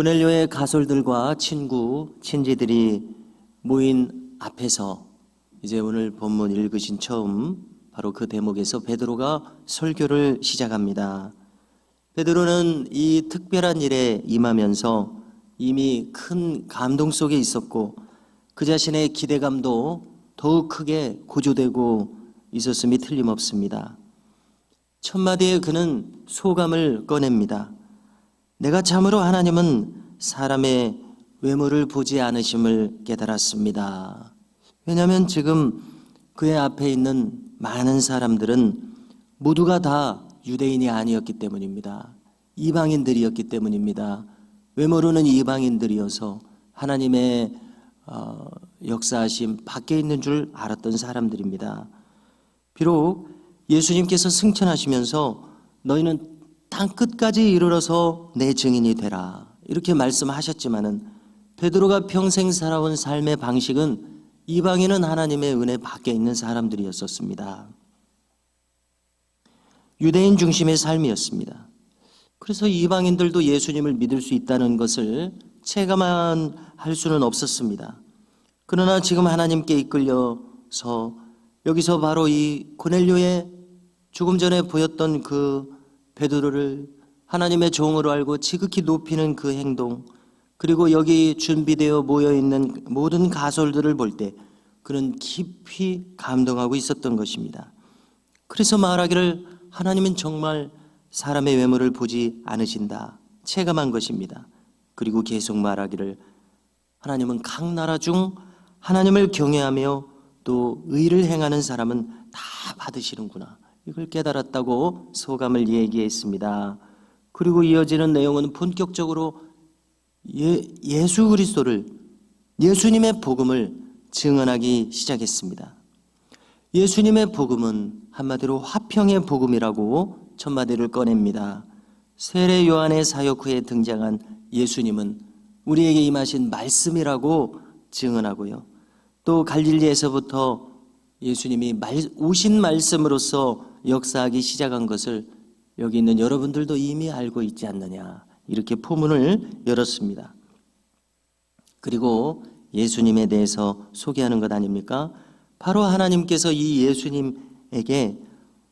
고넬료의 가솔들과 친구, 친지들이 모인 앞에서 이제 오늘 본문 읽으신 처음 바로 그 대목에서 베드로가 설교를 시작합니다. 베드로는 이 특별한 일에 임하면서 이미 큰 감동 속에 있었고 그 자신의 기대감도 더욱 크게 고조되고 있었음이 틀림없습니다. 첫 마디에 그는 소감을 꺼냅니다. 내가 참으로 하나님은 사람의 외모를 보지 않으심을 깨달았습니다. 왜냐하면 지금 그의 앞에 있는 많은 사람들은 모두가 다 유대인이 아니었기 때문입니다. 이방인들이었기 때문입니다. 외모로는 이방인들이어서 하나님의 어, 역사하심 밖에 있는 줄 알았던 사람들입니다. 비록 예수님께서 승천하시면서 너희는 땅 끝까지 이르러서 내 증인이 되라 이렇게 말씀하셨지만은 베드로가 평생 살아온 삶의 방식은 이방인은 하나님의 은혜 밖에 있는 사람들이었었습니다. 유대인 중심의 삶이었습니다. 그래서 이방인들도 예수님을 믿을 수 있다는 것을 체감한 할 수는 없었습니다. 그러나 지금 하나님께 이끌려서 여기서 바로 이 고넬료의 조금 전에 보였던 그 베드로를 하나님의 종으로 알고 지극히 높이는 그 행동 그리고 여기 준비되어 모여 있는 모든 가솔들을 볼 때 그는 깊이 감동하고 있었던 것입니다. 그래서 말하기를 하나님은 정말 사람의 외모를 보지 않으신다. 체감한 것입니다. 그리고 계속 말하기를 하나님은 각 나라 중 하나님을 경외하며 또 의를 행하는 사람은 다 받으시는구나. 이걸 깨달았다고 소감을 얘기했습니다. 그리고 이어지는 내용은 본격적으로 예, 예수 그리스도를 예수님의 복음을 증언하기 시작했습니다. 예수님의 복음은 한마디로 화평의 복음이라고 첫마디를 꺼냅니다. 세례 요한의 사역 후에 등장한 예수님은 우리에게 임하신 말씀이라고 증언하고요. 또 갈릴리에서부터 예수님이 말, 오신 말씀으로서 역사하기 시작한 것을 여기 있는 여러분들도 이미 알고 있지 않느냐. 이렇게 포문을 열었습니다. 그리고 예수님에 대해서 소개하는 것 아닙니까? 바로 하나님께서 이 예수님에게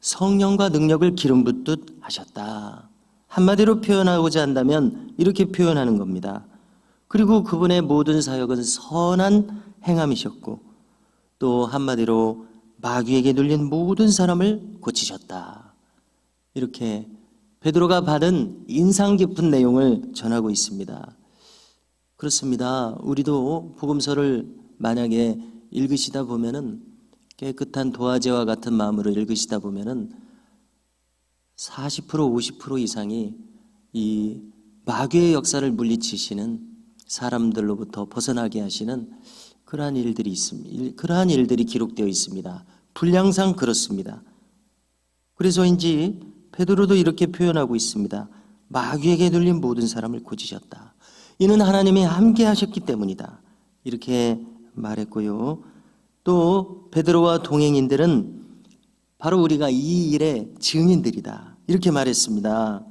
성령과 능력을 기름 붓듯 하셨다. 한마디로 표현하고자 한다면 이렇게 표현하는 겁니다. 그리고 그분의 모든 사역은 선한 행함이셨고 또 한마디로 마귀에게 눌린 모든 사람을 고치셨다. 이렇게 베드로가 받은 인상 깊은 내용을 전하고 있습니다. 그렇습니다. 우리도 복음서를 만약에 읽으시다 보면은 깨끗한 도화제와 같은 마음으로 읽으시다 보면은 40% 50% 이상이 이 마귀의 역사를 물리치시는 사람들로부터 벗어나게 하시는 그러한 일들이 있습니다. 그러한 일들이 기록되어 있습니다. 분량상 그렇습니다. 그래서인지 베드로도 이렇게 표현하고 있습니다. 마귀에게 눌린 모든 사람을 고치셨다. 이는 하나님이 함께 하셨기 때문이다. 이렇게 말했고요. 또 베드로와 동행인들은 바로 우리가 이 일의 증인들이다. 이렇게 말했습니다.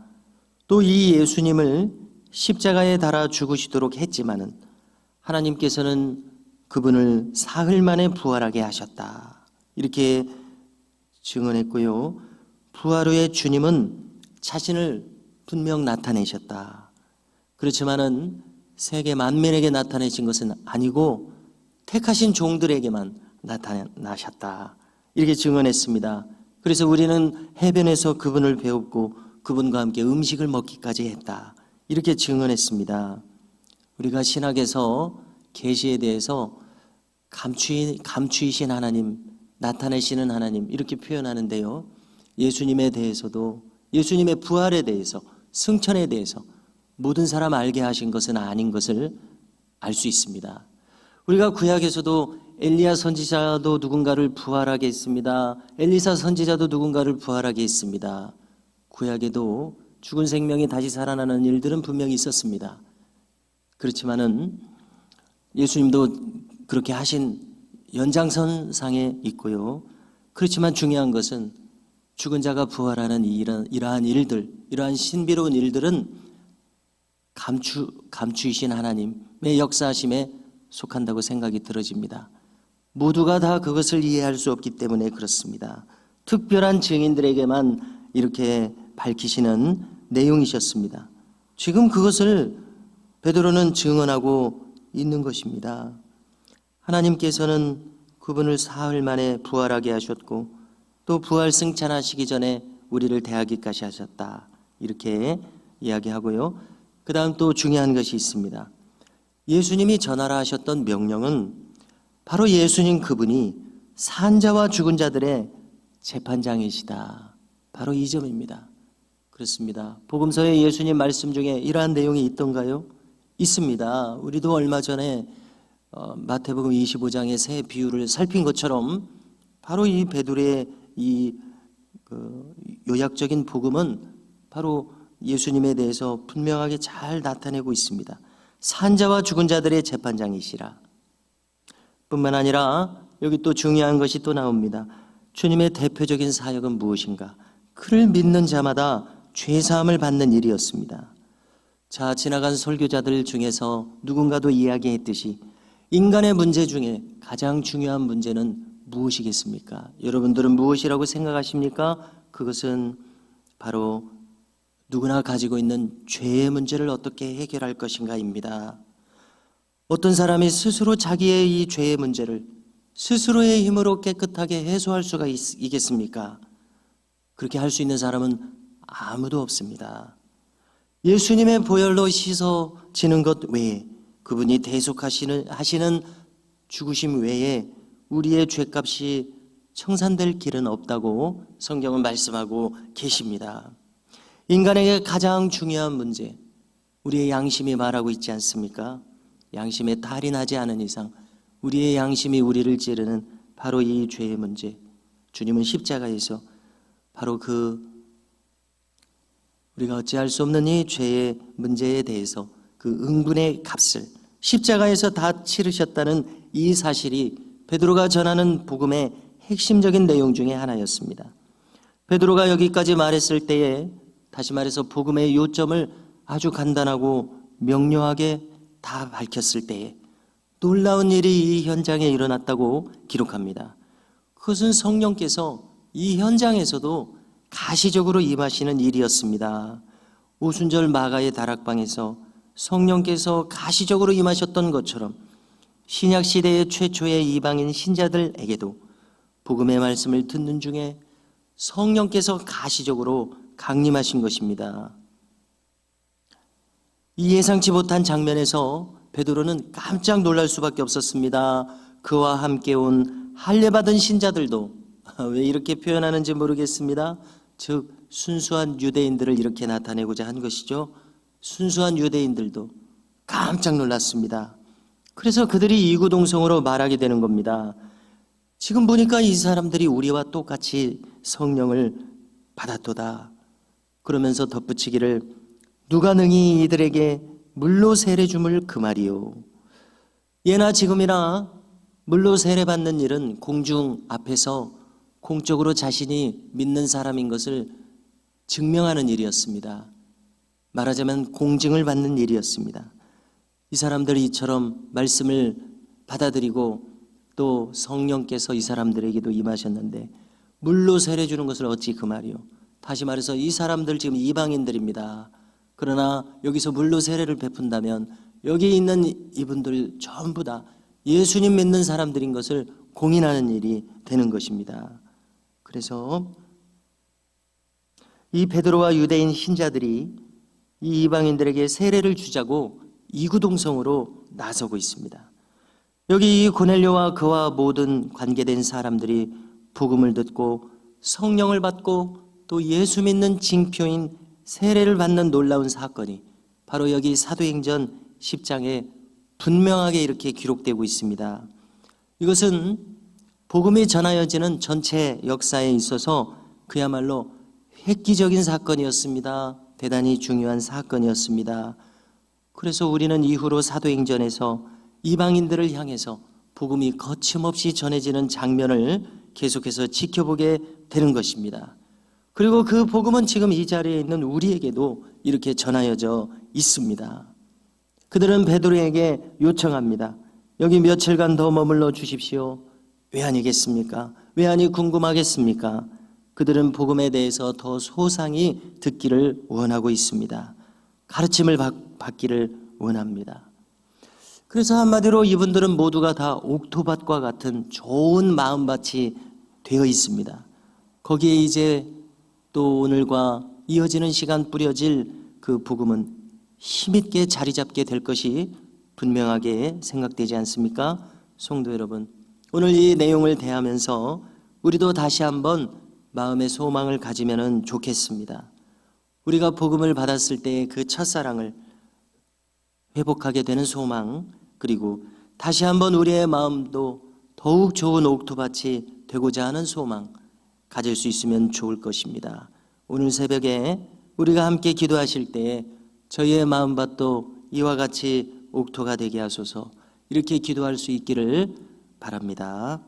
또 이 예수님을 십자가에 달아 죽으시도록 했지만은 하나님께서는 그분을 사흘 만에 부활하게 하셨다. 이렇게 증언했고요. 부활 후에 주님은 자신을 분명 나타내셨다. 그렇지만은 세계 만민에게 나타내신 것은 아니고 택하신 종들에게만 나타나셨다. 이렇게 증언했습니다. 그래서 우리는 해변에서 그분을 배웠고 그분과 함께 음식을 먹기까지 했다. 이렇게 증언했습니다. 우리가 신학에서 계시에 대해서 감추이, 감추이신 하나님, 나타내시는 하나님 이렇게 표현하는데요. 예수님에 대해서도 예수님의 부활에 대해서 승천에 대해서 모든 사람 알게 하신 것은 아닌 것을 알 수 있습니다. 우리가 구약에서도 엘리야 선지자도 누군가를 부활하게 했습니다. 엘리사 선지자도 누군가를 부활하게 했습니다. 구약에도 죽은 생명이 다시 살아나는 일들은 분명히 있었습니다. 그렇지만은 예수님도 그렇게 하신 연장선상에 있고요. 그렇지만 중요한 것은 죽은 자가 부활하는 이러, 이러한 일들, 이러한 신비로운 일들은 감추 감추이신 하나님의 역사하심에 속한다고 생각이 들어집니다. 모두가 다 그것을 이해할 수 없기 때문에 그렇습니다. 특별한 증인들에게만 이렇게 밝히시는 내용이셨습니다. 지금 그것을 베드로는 증언하고 있는 것입니다. 하나님께서는 그분을 사흘 만에 부활하게 하셨고 또 부활 승천하시기 전에 우리를 대하기까지 하셨다. 이렇게 이야기하고요. 그 다음 또 중요한 것이 있습니다. 예수님이 전하라 하셨던 명령은 바로 예수님 그분이 산자와 죽은 자들의 재판장이시다. 바로 이 점입니다. 그렇습니다. 복음서의 예수님 말씀 중에 이러한 내용이 있던가요? 있습니다. 우리도 얼마 전에 어, 마태복음 25장의 새 비유를 살핀 것처럼 바로 이 베드로의 이 그, 요약적인 복음은 바로 예수님에 대해서 분명하게 잘 나타내고 있습니다. 산자와 죽은 자들의 재판장이시라. 뿐만 아니라 여기 또 중요한 것이 또 나옵니다. 주님의 대표적인 사역은 무엇인가? 그를 믿는 자마다 죄 사함을 받는 일이었습니다. 자, 지나간 설교자들 중에서 누군가도 이야기했듯이 인간의 문제 중에 가장 중요한 문제는 무엇이겠습니까? 여러분들은 무엇이라고 생각하십니까? 그것은 바로 누구나 가지고 있는 죄의 문제를 어떻게 해결할 것인가입니다. 어떤 사람이 스스로 자기의 이 죄의 문제를 스스로의 힘으로 깨끗하게 해소할 수가 있, 있겠습니까? 그렇게 할 수 있는 사람은 아무도 없습니다. 예수님의 보혈로 씻어지는 것 외에 그분이 대속하시는 하시는 죽으심 외에 우리의 죄값이 청산될 길은 없다고 성경은 말씀하고 계십니다. 인간에게 가장 중요한 문제, 우리의 양심이 말하고 있지 않습니까? 양심에 탈이 나지 않은 이상 우리의 양심이 우리를 찌르는 바로 이 죄의 문제. 주님은 십자가에서 바로 그 우리가 어찌할 수 없는 이 죄의 문제에 대해서 그 응분의 값을 십자가에서 다 치르셨다는 이 사실이 베드로가 전하는 복음의 핵심적인 내용 중에 하나였습니다. 베드로가 여기까지 말했을 때에 다시 말해서 복음의 요점을 아주 간단하고 명료하게 다 밝혔을 때에 놀라운 일이 이 현장에 일어났다고 기록합니다. 그것은 성령께서 이 현장에서도 가시적으로 임하시는 일이었습니다. 오순절 마가의 다락방에서 성령께서 가시적으로 임하셨던 것처럼 신약 시대의 최초의 이방인 신자들에게도 복음의 말씀을 듣는 중에 성령께서 가시적으로 강림하신 것입니다. 이 예상치 못한 장면에서 베드로는 깜짝 놀랄 수밖에 없었습니다. 그와 함께 온 할례 받은 신자들도 왜 이렇게 표현하는지 모르겠습니다. 즉 순수한 유대인들을 이렇게 나타내고자 한 것이죠. 순수한 유대인들도 깜짝 놀랐습니다. 그래서 그들이 이구동성으로 말하게 되는 겁니다. 지금 보니까 이 사람들이 우리와 똑같이 성령을 받았도다. 그러면서 덧붙이기를 누가 능히 이들에게 물로 세례 줌을 그 말이요. 예나 지금이나 물로 세례 받는 일은 공중 앞에서 공적으로 자신이 믿는 사람인 것을 증명하는 일이었습니다. 말하자면 공증을 받는 일이었습니다. 이 사람들이 이처럼 말씀을 받아들이고 또 성령께서 이 사람들에게도 임하셨는데 물로 세례 주는 것을 어찌 그 말이요. 다시 말해서 이 사람들 지금 이방인들입니다. 그러나 여기서 물로 세례를 베푼다면 여기 있는 이분들 전부 다 예수님 믿는 사람들인 것을 공인하는 일이 되는 것입니다. 그래서 이 베드로와 유대인 신자들이 이 이방인들에게 세례를 주자고 이구동성으로 나서고 있습니다. 여기 이 고넬료와 그와 모든 관계된 사람들이 복음을 듣고 성령을 받고 또 예수 믿는 징표인 세례를 받는 놀라운 사건이 바로 여기 사도행전 10장에 분명하게 이렇게 기록되고 있습니다. 이것은 복음이 전하여지는 전체 역사에 있어서 그야말로 획기적인 사건이었습니다. 대단히 중요한 사건이었습니다. 그래서 우리는 이후로 사도행전에서 이방인들을 향해서 복음이 거침없이 전해지는 장면을 계속해서 지켜보게 되는 것입니다. 그리고 그 복음은 지금 이 자리에 있는 우리에게도 이렇게 전하여져 있습니다. 그들은 베드로에게 요청합니다. 여기 며칠간 더 머물러 주십시오. 왜 아니겠습니까? 왜 아니 궁금하겠습니까? 그들은 복음에 대해서 더 소상히 듣기를 원하고 있습니다. 가르침을 받, 받기를 원합니다. 그래서 한마디로 이분들은 모두가 다 옥토밭과 같은 좋은 마음밭이 되어 있습니다. 거기에 이제 또 오늘과 이어지는 시간 뿌려질 그 복음은 힘있게 자리 잡게 될 것이 분명하게 생각되지 않습니까? 성도 여러분, 오늘 이 내용을 대하면서 우리도 다시 한번 마음의 소망을 가지면 좋겠습니다. 우리가 복음을 받았을 때의 그 첫사랑을 회복하게 되는 소망, 그리고 다시 한번 우리의 마음도 더욱 좋은 옥토밭이 되고자 하는 소망 가질 수 있으면 좋을 것입니다. 오늘 새벽에 우리가 함께 기도하실 때에 저희의 마음밭도 이와 같이 옥토가 되게 하소서 이렇게 기도할 수 있기를 바랍니다.